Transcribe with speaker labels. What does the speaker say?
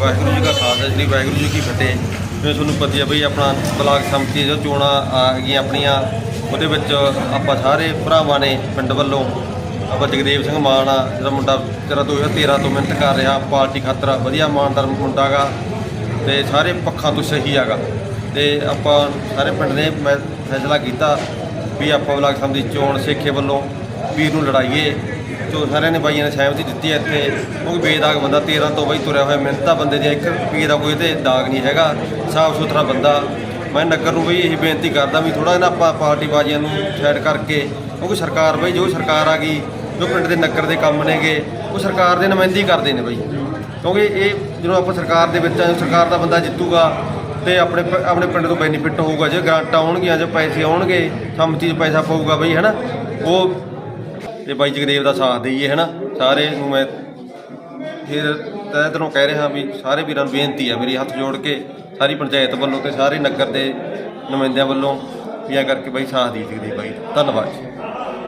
Speaker 1: ਵਾਹਿਗੁਰੂ ਜੀ ਕਾ ਖਾਲਸਾ, ਸ੍ਰੀ ਵਾਹਿਗੁਰੂ ਜੀ ਕੀ ਫਤਿਹ। ਜਿਵੇਂ ਤੁਹਾਨੂੰ ਪਤਾ ਹੀ ਬਈ ਆਪਣਾ ਬਲਾਕ ਸੰਮਤੀ ਜੋ ਚੋਣਾਂ ਆ ਗਈਆਂ ਆਪਣੀਆਂ, ਉਹਦੇ ਵਿੱਚ ਆਪਾਂ ਸਾਰੇ ਭਰਾਵਾਂ ਨੇ ਪਿੰਡ ਵੱਲੋਂ, ਆਪਾਂ ਜਗਦੇਵ ਸਿੰਘ ਮਾਨ ਆ, ਜਿਹੜਾ ਮੁੰਡਾ ਤੇਰਾ 2013 ਤੋਂ ਮਿਹਨਤ ਕਰ ਰਿਹਾ, ਪਾਰਟੀ ਖਾਤਰ ਵਧੀਆ ਇਮਾਨਦਾਰ ਮੁੰਡਾ ਗਾ, ਤੇ ਸਾਰੇ ਪੱਖਾਂ ਤੋਂ ਸਹੀ ਹੈਗਾ। ਤੇ ਆਪਾਂ ਸਾਰੇ ਪਿੰਡ ਨੇ ਮੈਂ ਫੈਸਲਾ ਕੀਤਾ ਵੀ ਆਪਾਂ ਬਲਾਕ ਸੰਮਤੀ ਚੋਣ ਸੇਖੇ ਵੱਲੋਂ ਵੀਰ ਨੂੰ ਲੜਾਈਏ। ਜੋ ਸਾਰਿਆਂ ਨੇ ਬਾਈਆਂ ਨੇ ਸਹਿਮਤੀ ਦਿੱਤੀ ਹੈ ਇੱਥੇ ਕਿਉਂਕਿ ਬੇਦਾਗ ਬੰਦਾ 13 ਤੋਂ ਬਈ ਤੁਰਿਆ ਹੋਇਆ, ਮਿਹਨਤ ਦਾ ਬੰਦੇ ਦੀ, ਇੱਕ ਰੁਪਈਏ ਦਾ ਕੋਈ ਤੇ ਦਾਗ ਨਹੀਂ ਹੈਗਾ, ਸਾਫ਼ ਸੁਥਰਾ ਬੰਦਾ। ਮੈਂ ਨਗਰ ਨੂੰ ਬਈ ਇਹੀ ਬੇਨਤੀ ਕਰਦਾ ਵੀ ਥੋੜਾ ਜਿਹਾ ਆਪਾਂ ਪਾਰਟੀ ਬਾਜ਼ੀਆਂ ਨੂੰ ਸਾਈਡ ਕਰਕੇ, ਕਿਉਂਕਿ ਸਰਕਾਰ ਬਈ, ਜੋ ਸਰਕਾਰ ਆ ਗਈ, ਜੋ ਪਿੰਡ ਦੇ ਨਗਰ ਦੇ ਕੰਮ ਨੇਗੇ, ਉਹ ਸਰਕਾਰ ਦੇ ਨੁਮਾਇੰਦਗੀ ਕਰਦੇ ਨੇ ਬਈ। ਕਿਉਂਕਿ ਇਹ ਜਦੋਂ ਆਪਾਂ ਸਰਕਾਰ ਦੇ ਵਿੱਚ ਆ ਸਰਕਾਰ ਦਾ ਬੰਦਾ ਜਿੱਤੂਗਾ ਤੇ ਆਪਣੇ ਆਪਣੇ ਪਿੰਡ ਤੋਂ ਬੈਨੀਫਿਟ ਹੋਊਗਾ, ਜੇ ਗ੍ਰਾਂਟਾਂ ਆਉਣਗੀਆਂ, ਜੇ ਪੈਸੇ ਆਉਣਗੇ ਸੰਮਤੀ 'ਚ ਪੈਸਾ ਪਊਗਾ ਬਈ, ਹੈਨਾ? ਉਹ ਤੇ ਬਾਈ ਜਗਦੇਵ ਦਾ ਸਾਥ ਦਈਏ, ਹੈਨਾ? ਸਾਰੇ ਨੂੰ ਮੈਂ ਫਿਰ ਤਹਿ ਦਿਲੋਂ ਕਹਿ ਰਿਹਾ ਵੀ ਸਾਰੇ ਵੀਰਾਂ ਨੂੰ ਬੇਨਤੀ ਆ ਮੇਰੀ ਹੱਥ ਜੋੜ ਕੇ, ਸਾਰੀ ਪੰਚਾਇਤ ਵੱਲੋਂ ਤੇ ਸਾਰੇ ਨਗਰ ਦੇ ਨੁਮਾਇੰਦਿਆਂ ਵੱਲੋਂ ਵੀ ਐਂ ਕਰਕੇ ਬਾਈ ਸਾਥ ਦੀ ਜਗਦੇਵ ਬਾਈ ਧੰਨਵਾਦ ਜੀ।